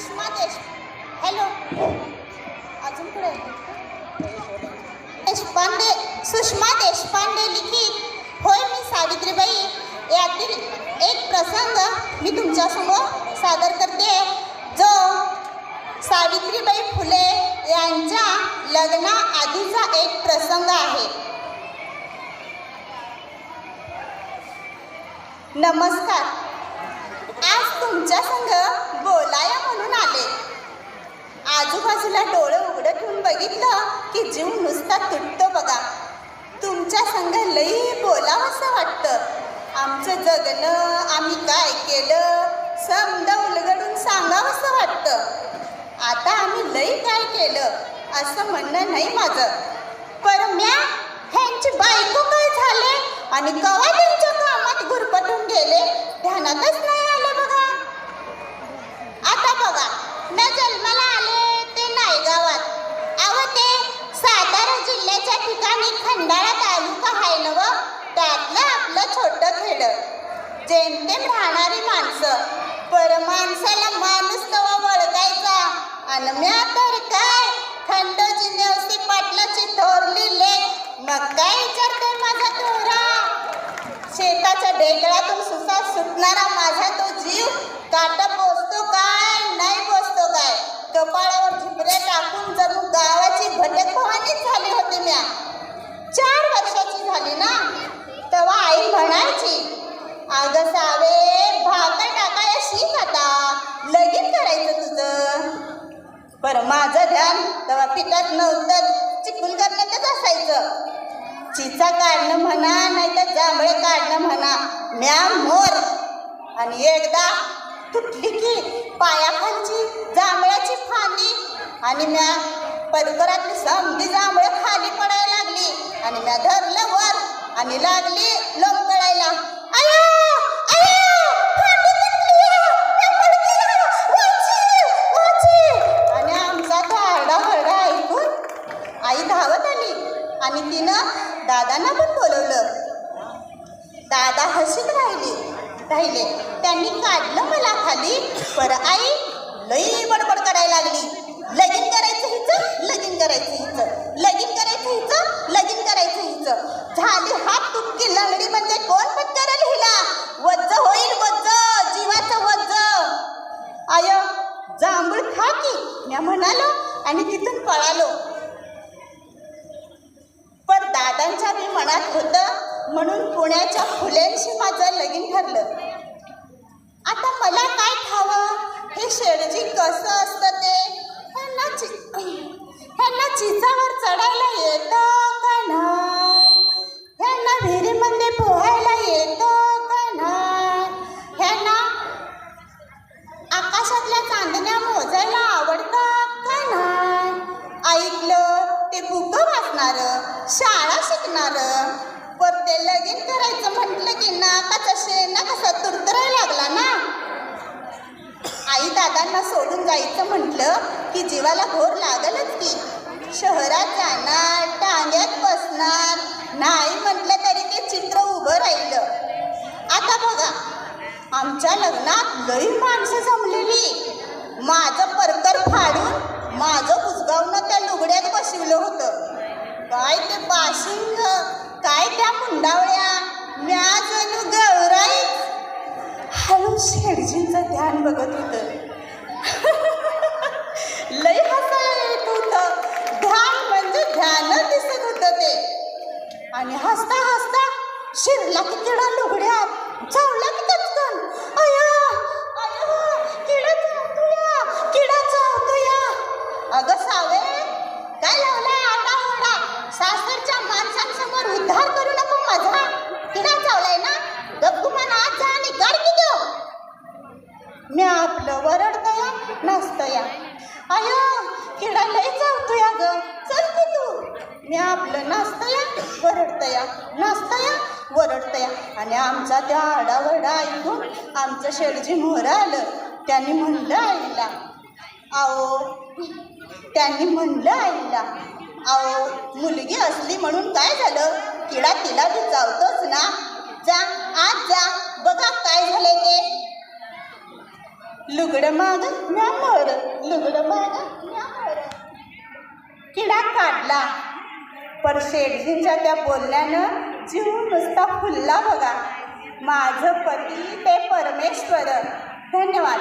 सुषमा देश. हॅलो अजून पुढे देशपांडे सुषमा देशपांडे लिखित. होय मी सावित्रीबाई. यातील एक प्रसंग मी तुमच्यासमोर सादर करते. जो सावित्रीबाई फुले यांच्या लग्नाआधीचा एक प्रसंग आहे. नमस्कार. आज तुमच्या संग आजूबाजूला डोळं उघडं ठेवून बघितलं की जीव नुसता तुटतो बघा. तुमच्या संग लई बोलावंसं वाटतं. आमचं जगणं आम्ही काय केलं समजा उलगडून सांगावंसं वाटतं. आता आम्ही लई काय केलं असं म्हणणं नाही माझं. पर म्या ह्यांची बायको काय झाले? आणि कवा त्यांच्या कामात गुरपटून गेले? ध्यानातच नाही जेमतेम राहणारी माणसं. पर माणसाला माणूस तवा वळखायचा आणि म्या तर काय? खंडोजी नेवसी पाटलाची थोरली लेख मग काय विचारतोय माझा थोरा शेताच्या ढेकळातून सुसा सुटणारा माझा तो जीव काटा अगं सावे भाकर टाकायला शिक आता लगीन करायचं तुझं. बरं माझं ध्यान तेव्हा पिठात नव्हतं. चिकून करण्यातच असायचं. चिचा काढणं म्हणा नाही तर जांभळे काढणं म्हणा म्या मोर. आणि एकदा तुटली की पायाखालची जांभळ्याची फांदी आणि म्या परिसरातली समधी जांभळं खाली पडायला लागली आणि म्या धरलं वर आणि लागली लोक आई धावत आली आणि तिनं दादांना पण बोलवलं. दादा हसत राहिली. राहिले त्यांनी काढलं मला खाली पर आई लई बडबड करायला लागली. लगीन करायचं हिचं लगीन करायचं हिचं. लगीन करायचं हिचं लगीन करायचं हिचं. झाली हात तुटकी लंगडी म्हणजे कोण पण करेल हिला वज्ज होईल वज्ज जीवाचं वज्ज. आय जांभूळ खा की म्या म्हणालो आणि तिथून पळालो. दादांच्या मी मनात होतं म्हणून पुण्याच्या फुल्यांशी माझं लगीन ठरलं. आता मला काय खावं हे शेडजी कसं असतं ते? ह्यांना चि ह्यांना चिचावर चढायला येतं का नाही? ह्यांना विहिरीमध्ये पोहायला येतं का नाही? ह्यांना आकाशातल्या चांदण्या मोजायला आवडतात का नाही? ऐकलं ते बुक वाचणारं शाळा होणार. पर ते लगीन करायचं म्हटलं की नाकाचा शेणा कसा तुरतराय लागला ना? आई दादांना सोडून जायचं म्हटलं की जीवाला घोर लागलच की. शहरात जाणार टांग्यात बसणार. नाही म्हटलं तरी ते चित्र उभं राहिलं. आता बघा आमच्या लग्नात लई माणसं जमलेली. माझं परकर फाडून माझं कुसगावनं त्या लुगड्यात बसवलं होतं. काय ते बाशिंग? काय त्या मुंडावळ्या? म्या जणू गौराई हळू शेडजींचं ध्यान बघत होतं. लई हसायला येत होतं. ध्यान म्हणजे ध्यान दिसत होतं ते. आणि हसता हसता शिरला की किडा लुगड्यात चावला की कचकन अया अया किडा चावतोया किडा चावतोया. अगं सावे उद्धार करू नको माझा. तिला चावलाय ना? गपगुमान आज जा आणि गाड की देऊ. मी आपलं वरडतया नसतया अयो किडा लय चावतोया ग चल की तू. मी आपलं नाचतया वरडतया नाचतया वरडतया आणि आमचा त्या आडावरडा ऐकून आमचं शेडजी मोहर आलं. त्यांनी म्हणलं आईला आओ. त्यांनी म्हणलं आईला आओ मुलगी असली म्हणून काय झालं? किडा तिला बी चावतोच ना. जा आज जा बघा काय झालंय ते. लुगडं माग म्या मर लुगडं माग म्या किडा काढला. पर शेठजींच्या त्या बोलण्यानं जीव नुसता फुलला बघा. माझं पती ते परमेश्वर. धन्यवाद.